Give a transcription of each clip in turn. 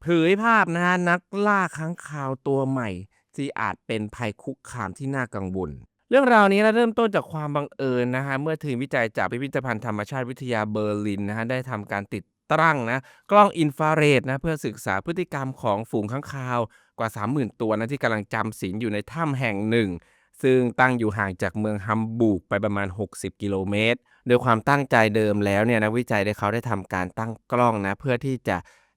เผยภาพนะฮะนักล่าค้างคาวตัวใหม่ ที่อาจเป็นภัยคุกคามที่น่ากังวล เรื่องราวนี้นะเริ่มต้นจากความบังเอิญนะฮะเมื่อทีมวิจัยจากพิพิธภัณฑ์ธรรมชาติวิทยาเบอร์ลินนะฮะได้ทำการติดตั้งนะกล้องอินฟราเรดนะเพื่อศึกษาพฤติกรรมของฝูงค้างคาวกว่า 30,000 ตัวนะที่กำลังจำศีลอยู่ในถ้ำแห่งหนึ่ง ซึ่งตั้งอยู่ห่างจากเมืองฮัมบูร์กไปประมาณ 60 กิโลเมตรโดยความตั้งใจเดิมแล้วเนี่ยนักวิจัยได้เขาได้ทำการตั้งกล้องนะเพื่อที่จะ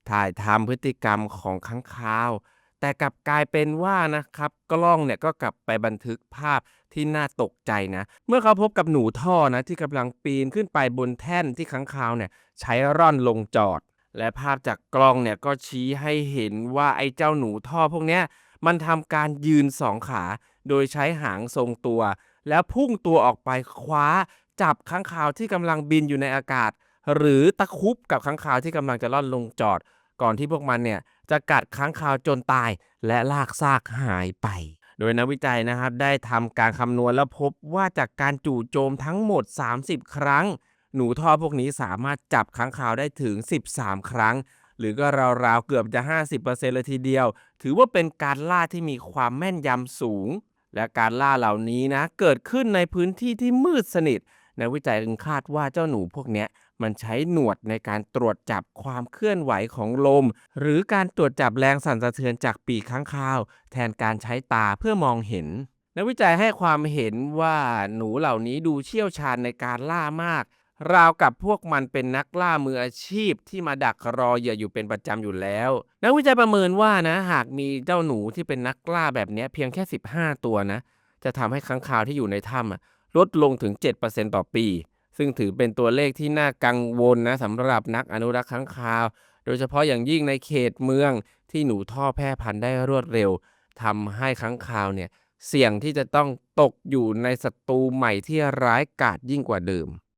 ถ่ายทำพฤติกรรมของค้างคาว แต่กลับกลายเป็นว่านะครับ กล้องเนี่ยก็กลับไปบันทึกภาพที่น่าตกใจนะ เมื่อเขาพบกับหนูท่อนะที่กำลังปีนขึ้นไปบนแท่นที่ค้างคาวเนี่ยใช้ร่อนลงจอด และภาพจากกล้องเนี่ยก็ชี้ให้เห็นว่าไอ้เจ้าหนูท่อพวกเนี้ยมันทำการยืนสองขา โดยใช้หางทรงตัว แล้วพุ่งตัวออกไปคว้าจับค้างคาวที่กำลังบินอยู่ในอากาศ หรือตะคุบกับค้างคาวที่กำลังจะล่อนลงจอด ก่อนที่พวกมันเนี่ยจะกัดค้างคาวจนตาย และลากซากหายไป โดยนักวิจัยนะครับได้ทำการคำนวณแล้วพบว่าจากการจู่โจมทั้งหมด 30 ครั้ง หนูท่อพวกนี้สามารถจับค้างคาวได้ถึง 13 ครั้ง หรือก็ราวๆเกือบจะ 50%เลยทีเดียว ถือว่าเป็นการล่าที่มีความแม่นยำสูง และการล่าเหล่านี้นะเกิดขึ้นในพื้นที่ที่มืดสนิทนักวิจัยจึงคาดว่าเจ้าหนูพวกเนี้ย มันใช้หนวดในการตรวจจับความเคลื่อนไหวของลม หรือการตรวจจับแรงสั่นสะเทือนจากปีกค้างคาว แทนการใช้ตาเพื่อมองเห็น นักวิจัยให้ความเห็นว่าหนูเหล่านี้ดูเชี่ยวชาญในการล่ามาก ราวกับพวกมันเป็นนักล่ามืออาชีพที่มาดักรอเหยื่ออยู่เป็นประจำอยู่แล้ว นักวิจัยประเมินว่านะหากมีเจ้าหนูที่เป็นนักล่าแบบนี้เพียงแค่ 15 ตัวนะ จะทำให้ค้างคาวที่อยู่ในถ้ำลดลงถึง 7%ต่อปี ซึ่งถือเป็นตัวเลขที่น่ากังวลนะสำหรับนักอนุรักษ์ค้างคาว โดยเฉพาะอย่างยิ่งในเขตเมืองที่หนูท่อแพร่พันธุ์ได้รวดเร็วทำให้ค้างคาวเนี่ยเสี่ยงที่จะต้องตกอยู่ในศัตรูใหม่ที่ร้ายกาจยิ่งกว่าเดิม